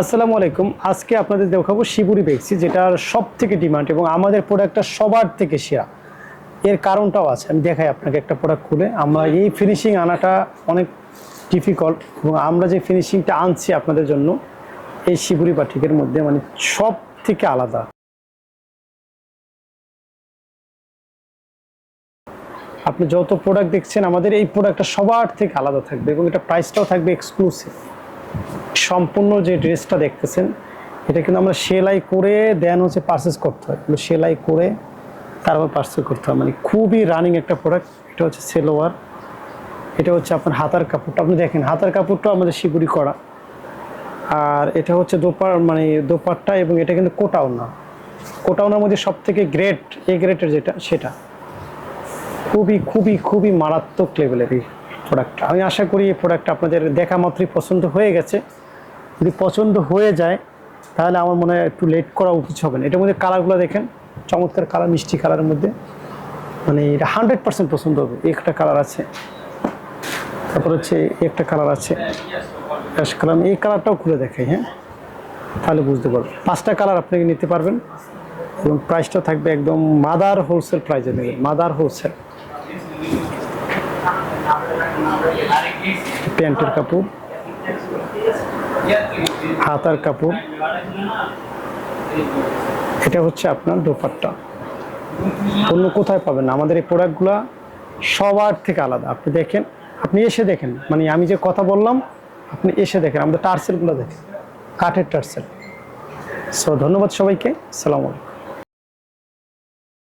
আসসালামু আলাইকুম। আজকে আপনাদের দেখাবো শিবুরি বেক্সি, যেটার সব থেকে ডিমান্ড এবং আমাদের প্রোডাক্টটা সবার থেকে সেরা। এর কারণটাও আছে, আমি দেখাই আপনাকে একটা প্রোডাক্ট খুলে। আমরা এই ফিনিশিং আনাটা অনেক ডিফিকাল্ট এবং আমরা যে ফিনিশিংটা আনছি আপনাদের জন্য, এই শিবুরি বাটিকের মধ্যে মানে সব থেকে আলাদা। আপনি যত প্রোডাক্ট দেখছেন, আমাদের এই প্রোডাক্টটা সবার থেকে আলাদা থাকবে এবং এটা প্রাইসটাও থাকবে এক্সক্লুসিভ সম্পূর্ণ যে ড্রেসটা দেখতেছেন, এটা কিন্তু আমরা সেলাই করে দেন হচ্ছে পারচেস করতে হয়। এগুলো সেলাই করে তারপর পারচেস করতে হয়। মানে খুবই রানিং একটা প্রোডাক্ট এটা হচ্ছে সেলোয়ার, এটা হচ্ছে আপনার হাতার কাপড়টা। আপনি দেখেন, হাতার কাপড়টাও আমাদের শিগুড়ি করা। আর এটা হচ্ছে দোপার মানে দোপারটা এবং এটা কিন্তু কোটাও না কোটাউনার মধ্যে সব থেকে গ্রেট এ গ্রেটের যেটা, সেটা। খুবই খুবই খুবই মারাত্মক লেভেলের এই প্রোডাক্টটা আমি আশা করি এই প্রোডাক্টটা আপনাদের দেখা মাত্রই পছন্দ হয়ে গেছে। যদি পছন্দ হয়ে যায়, তাহলে আমার মনে হয় একটু লেট করা উচিত হবে না। এটার মধ্যে কালারগুলো দেখেন, চমৎকার কালার মিষ্টি কালারের মধ্যে। মানে এটা হান্ড্রেড পার্সেন্ট পছন্দ হবে। একটা কালার আছে, তারপর হচ্ছে একটা কালার আছে। কালার এই কালারটাও খুলে দেখাই হ্যাঁ? তাহলে বুঝতে পারবেন। পাঁচটা কালার আপনি নিতে পারবেন, এবং প্রাইসটা থাকবে একদম মাদার হোলসেল প্রাইসে দেবেন মাদার হোলসেল প্যান্টের কাপড়। হাতার কাপড়। এটা হচ্ছে আপনার দোপাট্টা। অন্য কোথায় পাবেন আমাদের এই প্রোডাক্টগুলো সবার থেকে আলাদা। আপনি দেখেন, আপনি এসে দেখেন মানে আমি যে কথা বললাম, আপনি এসে দেখেন, আমাদের টার্সেলগুলো দেখেন, কাঠের টার্সেল। সো ধন্যবাদ সবাইকে, সালাম আলাইকুম।